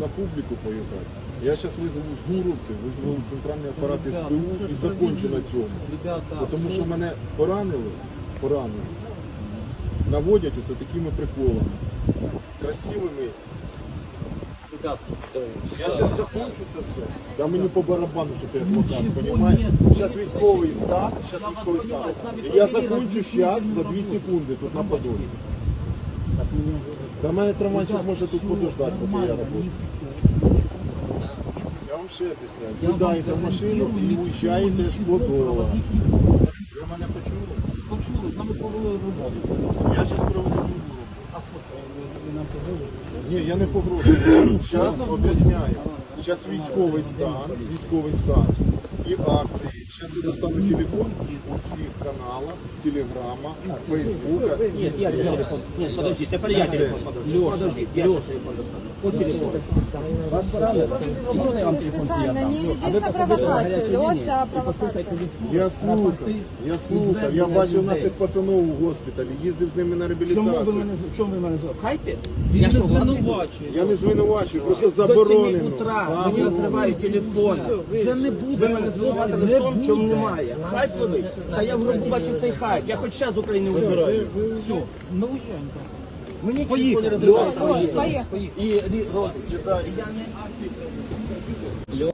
на публіку поїхати. Я зараз визову з Гуровців, визову центральний апарат СБУ і закончу на цьому. Тому що мене поранили, поранили, наводять оце такими приколами. Красивими. Я зараз закончу це все. Да мені по барабану, що ти адвокат, розумієш? Зараз військовий стан, зараз військовий стан. І я закончу зараз за 2 секунди тут на подолі. Та мене трамвайчик може тут подождати, поки я роблю. Я вам ще об'ясняю. Сідаєте в машину і уїжджаєте з Подола. Ви мене почули? почули, з нами провели розмову. Я зараз проведу другу роботу. Ні, я не погрожую. Зараз об'ясняю. Зараз військовий стан, військовий стан і акції. Зараз я достану телефон у всіх каналах, телеграма, фейсбука. Нет, я телефон. Нет, подожди, теперь я телефон. Леша, подожди, Леша. Вот телефон. Вас? Можно я вам телефон специально не ведись на линию Леша, від- Я слухав, я слухав. Я бачив наших пацанів у госпіталі, їздив з ними на Чому ви реабілітацію. мене, чому ви мене звали? Хайпі? Я не що, владик? Я не звинувачую, просто До 7 заборонено. утра мені розривають телефон. Вже не буде. Ви мене звинуватили в чому немає. Хайп ловить. Та я в гробу бачив цей хайп. Я хоч час з України вибираю. Все. Ну, уїжджаємо. Мені поїхали. Поїхали. поехали. І рот. Я не.